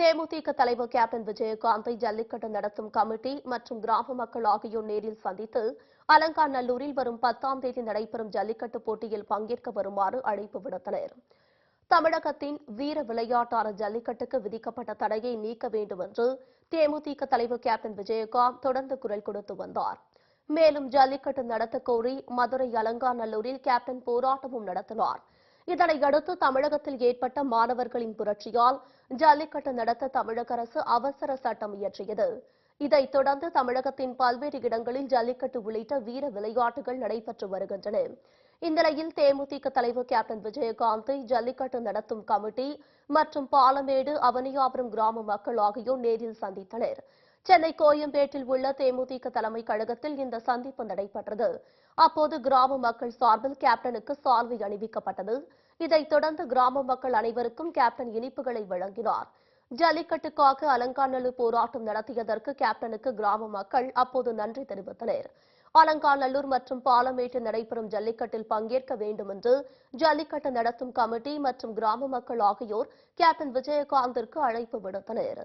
தேமுதிக தலைவர் கேப்டன் விஜயகாந்தை ஜல்லிக்கட்டு நடத்தும் கமிட்டி மற்றும் கிராம மக்கள் ஆகியோர் நேரில் சந்தித்து அலங்காநல்லூரில் வரும் பத்தாம் தேதி நடைபெறும் ஜல்லிக்கட்டு போட்டியில் பங்கேற்க வருமாறு அழைப்பு விடுத்தனர். தமிழகத்தின் வீர விளையாட்டான ஜல்லிக்கட்டுக்கு விதிக்கப்பட்ட தடையை நீக்க வேண்டும் என்று தேமுதிக தலைவர் கேப்டன் விஜயகாந்த் தொடர்ந்து குரல் கொடுத்து வந்தார். மேலும் ஜல்லிக்கட்டு நடத்த கோரி மதுரை அலங்காநல்லூரில் கேப்டன் போராட்டமும் நடத்தினாா் இதனையடுத்து தமிழகத்தில் ஏற்பட்ட மாணவர்களின் புரட்சியால் ஜல்லிக்கட்டு நடத்த தமிழக அரசு அவசர சட்டம் இயற்றியது. இதைத் தொடர்ந்து தமிழகத்தின் பல்வேறு இடங்களில் ஜல்லிக்கட்டு உள்ளிட்ட வீர விளையாட்டுகள் நடைபெற்று வருகின்றன. இந்நிலையில் தேமுதிக தலைவர் கேப்டன் விஜயகாந்தை ஜல்லிக்கட்டு நடத்தும் கமிட்டி மற்றும் பாலமேடு அவனியாபுரம் கிராம மக்கள் ஆகியோர் நேரில் சந்தித்தனர். சென்னை கோயம்பேட்டில் உள்ள தேமுதிக தலைமை கழகத்தில் இந்த சந்திப்பு நடைபெற்றது. அப்போது கிராம மக்கள் சார்பில் கேப்டனுக்கு சால்வை அணிவிக்கப்பட்டது. இதைத் தொடர்ந்து கிராம மக்கள் அனைவருக்கும் கேப்டன் இனிப்புகளை வழங்கினார். ஜல்லிக்கட்டுக்காக அலங்காநல்லூர் போராட்டம் நடத்தியதற்கு கேப்டனுக்கு கிராம மக்கள் அப்போது நன்றி தெரிவித்தனர். அலங்காநல்லூர் மற்றும் பாலமேட்டில் நடைபெறும் ஜல்லிக்கட்டில் பங்கேற்க வேண்டும் என்று ஜல்லிக்கட்டு நடத்தும் கமிட்டி மற்றும் கிராம மக்கள் ஆகியோர் கேப்டன் விஜயகாந்திற்கு அழைப்பு விடுத்தனர்.